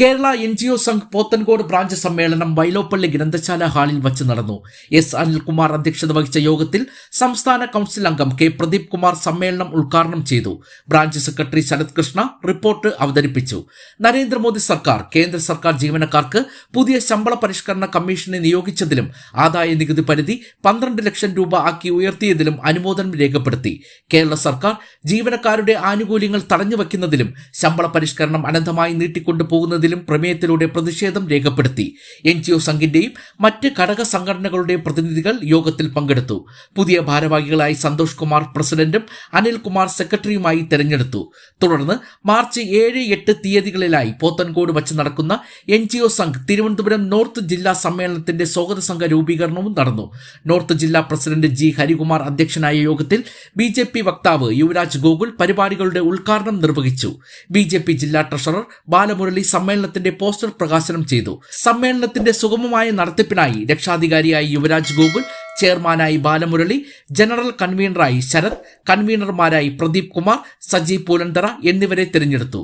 Kerala N G O Sangh Pothencode branch സമ്മേളനം വൈലോപ്പള്ളി ഗ്രന്ഥശാല ഹാളിൽ വച്ച് നടന്നു. എസ്. അനിൽകുമാർ അധ്യക്ഷത വഹിച്ച യോഗത്തിൽ സംസ്ഥാന കൌൺസിൽ അംഗം കെ. പ്രദീപ് കുമാർ സമ്മേളനം ഉദ്ഘാടനം ചെയ്തു. Branch secretary Sarath Krishna report അവതരിപ്പിച്ചു. നരേന്ദ്രമോദി സർക്കാർ കേന്ദ്ര സർക്കാർ ജീവനക്കാർക്ക് പുതിയ ശമ്പള പരിഷ്കരണ കമ്മീഷനെ നിയോഗിച്ചതിലും ആദായ നികുതി പരിധി പന്ത്രണ്ട് ലക്ഷം രൂപ ആക്കി ഉയർത്തിയതിലും അനുമോദനം രേഖപ്പെടുത്തി. കേരള സർക്കാർ ജീവനക്കാരുടെ ആനുകൂല്യങ്ങൾ തടഞ്ഞു വയ്ക്കുന്നതിലും ശമ്പള പരിഷ്കരണം അനന്തമായി നീട്ടിക്കൊണ്ടു പോകുന്നതിലും പ്രമേയത്തിലൂടെ പ്രതിഷേധം രേഖപ്പെടുത്തി. എൻ ജി ഒ സംഘിന്റെയും മറ്റ് ഘടക സംഘടനകളുടെയും പ്രതിനിധികൾ യോഗത്തിൽ പങ്കെടുത്തു. പുതിയ ഭാരവാഹികളായി സന്തോഷ് കുമാർ പ്രസിഡന്റും അനിൽകുമാർ സെക്രട്ടറിയുമായി തെരഞ്ഞെടുത്തു. തുടർന്ന് മാർച്ച് ഏഴ് എട്ട് തീയതികളിലായി പോത്തൻകോട് വച്ച് നടക്കുന്ന N G O Sangh Thiruvananthapuram north ജില്ലാ സമ്മേളനത്തിന്റെ സ്വാഗത സംഘ രൂപീകരണവും നടന്നു. നോർത്ത് ജില്ലാ പ്രസിഡന്റ് ജി ഹരികുമാർ അധ്യക്ഷനായ യോഗത്തിൽ ബി ജെ പി വക്താവ് യുവരാജ് ഗോകുൽ പരിപാടികളുടെ ഉദ്ഘാടനം നിർവഹിച്ചു. ബി ജെ പി ജില്ലാ ട്രഷറർ ബാലമുരളി സമ്മേളനത്തിന്റെ പോസ്റ്റർ പ്രകാശനം ചെയ്തു. സമ്മേളനത്തിന്റെ സുഗമമായ നടത്തിപ്പിനായി രക്ഷാധികാരിയായി യുവരാജ് ഗോകുൽ ചെയർമാനായി ബാലമുരളി ജനറൽ കൺവീനറായി ശരത് കൺവീനർമാരായി പ്രദീപ് കുമാർ സജീവ് പൂലന്തറ എന്നിവരെ തിരഞ്ഞെടുത്തു.